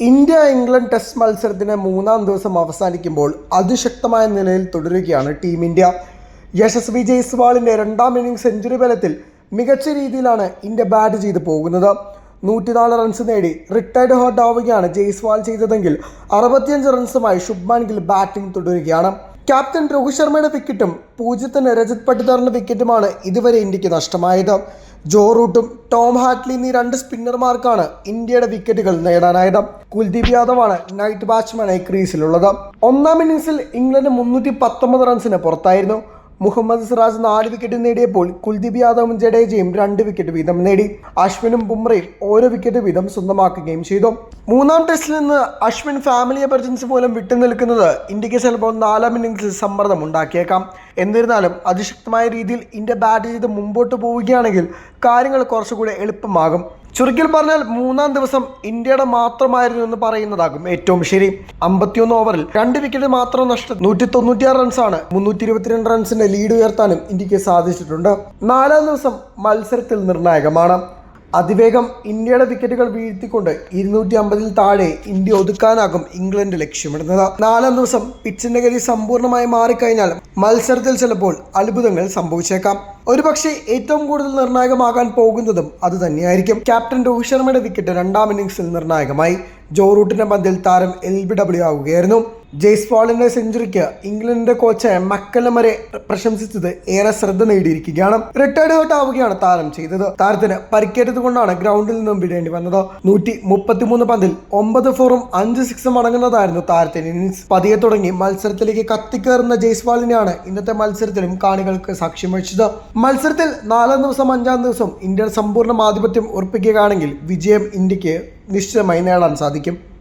India England test മത്സരത്തിന് മൂന്നാം ദിവസം അവസാനിക്കുമ്പോൾ അതിശക്തമായ നിലയിൽ തുടരുകയാണ് ടീം ഇന്ത്യ. യശസ്വി ജയ്സ്വാളിന്റെ രണ്ടാം ഇന്നിംഗ് സെഞ്ചുറി ബലത്തിൽ മികച്ച രീതിയിലാണ് ഇന്ത്യ ബാറ്റ് ചെയ്ത് പോകുന്നത്. നൂറ്റിനാല് റൺസ് നേടി റിട്ടയർഡ് ഹോട്ട് ആവുകയാണ് ജയ്സ്വാൾ ചെയ്തതെങ്കിൽ അറുപത്തിയഞ്ച് റൺസുമായി ശുഭ്മാൻ ഗിൽ ബാറ്റിംഗ് തുടരുകയാണ്. ക്യാപ്റ്റൻ രോഹിത് ശർമ്മയുടെ വിക്കറ്റും പൂജ്യത്തിന് രജത് പട്ടിദാറിന്റെ വിക്കറ്റുമാണ് ഇതുവരെ ഇന്ത്യയ്ക്ക് നഷ്ടമായത്. ജോ റൂട്ടും ടോം ഹാറ്റ്ലി എന്നീ രണ്ട് സ്പിന്നർമാർക്കാണ് ഇന്ത്യയുടെ വിക്കറ്റുകൾ നേടാനായത്. കുൽദീപ് യാദവാണ് നൈറ്റ് ബാറ്റ്സ്മാനായി ക്രീസിലുള്ളത്. ഒന്നാം ഇന്നിംഗ്സിൽ ഇംഗ്ലണ്ട് മുന്നൂറ്റി പത്തൊമ്പത് റൺസിന് പുറത്തായിരുന്നു. മുഹമ്മദ് സിറാജ് നാല് വിക്കറ്റ് നേടിയപ്പോൾ കുൽദീപ് യാദവും ജഡേജയും രണ്ട് വിക്കറ്റ് വീതം നേടി. അശ്വിനും ബുംറയും ഓരോ വിക്കറ്റ് വീതം സ്വന്തമാക്കുകയും ചെയ്തു. മൂന്നാം ടെസ്റ്റിൽ നിന്ന് അശ്വിൻ ഫാമിലി എമർജൻസി മൂലം വിട്ടുനിൽക്കുന്നത് ഇന്ത്യയ്ക്ക് ചിലപ്പോൾ നാലാം ഇന്നിംഗ്സിൽ സമ്മർദ്ദം ഉണ്ടാക്കിയേക്കാം. എന്നിരുന്നാലും അതിശക്തമായ രീതിയിൽ ഇന്ത്യ ബാറ്റ് ചെയ്ത് മുമ്പോട്ട് പോവുകയാണെങ്കിൽ കാര്യങ്ങൾ കുറച്ചുകൂടി എളുപ്പമാകും. ചുരുക്കിൽ പറഞ്ഞാൽ മൂന്നാം ദിവസം ഇന്ത്യയുടെ മാത്രമായിരുന്നു എന്ന് പറയുന്നതാകും ഏറ്റവും ശരി. അമ്പത്തിയൊന്ന് ഓവറിൽ രണ്ട് വിക്കറ്റ് മാത്രം നഷ്ടം നൂറ്റി തൊണ്ണൂറ്റിയാറ് റൺസാണ് മുന്നൂറ്റി ഇരുപത്തിരണ്ട് റൺസിന്റെ ലീഡ് ഉയർത്താനും ഇന്ത്യയ്ക്ക് സാധിച്ചിട്ടുണ്ട്. നാലാം ദിവസം മത്സരത്തിൽ നിർണായകമാണ്. അതിവേഗം ഇന്ത്യയുടെ വിക്കറ്റുകൾ വീഴ്ത്തിക്കൊണ്ട് ഇരുന്നൂറ്റി അമ്പതിൽ താഴെ ഇന്ത്യ ഒതുക്കാനാകും ഇംഗ്ലണ്ട് ലക്ഷ്യമിടുന്നത്. നാലാം ദിവസം പിച്ചിന്റെ ഗതി സമ്പൂർണമായി മാറിക്കഴിഞ്ഞാൽ മത്സരത്തിൽ ചിലപ്പോൾ അത്ഭുതങ്ങൾ സംഭവിച്ചേക്കാം. ഒരുപക്ഷെ ഏറ്റവും കൂടുതൽ നിർണായകമാകാൻ പോകുന്നതും അത് തന്നെയായിരിക്കും. ക്യാപ്റ്റൻ രോഹിത് ശർമ്മയുടെ വിക്കറ്റ് രണ്ടാം ഇന്നിംഗ്സിൽ നിർണായകമായി. ജോ റൂട്ടിന്റെ പന്തിൽ താരം എൽ ബി ഡബ്ല്യു ആവുകയായിരുന്നു. ജയ്സ്വാളിന്റെ സെഞ്ചുറിക്ക് ഇംഗ്ലണ്ടിന്റെ കോച്ചായ മക്കലമരെ പ്രശംസിച്ചത് ഏറെ ശ്രദ്ധ നേടിയിരിക്കുകയാണ്. റിട്ടയർഡ് ഔട്ട് ആവുകയാണ് താരം ചെയ്തത്. താരത്തിന് പരിക്കേറ്റത് കൊണ്ടാണ് ഗ്രൗണ്ടിൽ നിന്നും വിടേണ്ടി വന്നത്. നൂറ്റി മുപ്പത്തിമൂന്ന് പന്തിൽ ഒമ്പത് ഫോറും അഞ്ച് സിക്സും അടങ്ങുന്നതായിരുന്നു താരത്തിന്റെ ഇന്നിംഗ്സ് പതിയെ തുടങ്ങി മത്സരത്തിലേക്ക് കത്തിക്കേറുന്ന ജയ്സ്വാളിനെയാണ് ഇന്നത്തെ മത്സരത്തിലും കാണികൾക്ക് സാക്ഷ്യം വഹിച്ചത്. മത്സരത്തിൽ നാലാം ദിവസം അഞ്ചാം ദിവസം ഇന്ത്യ സമ്പൂർണ ആധിപത്യം ഉറപ്പിക്കുകയാണെങ്കിൽ വിജയം ഇന്ത്യയ്ക്ക് നിശ്ചയമായി നേടാൻ സാധിക്കും.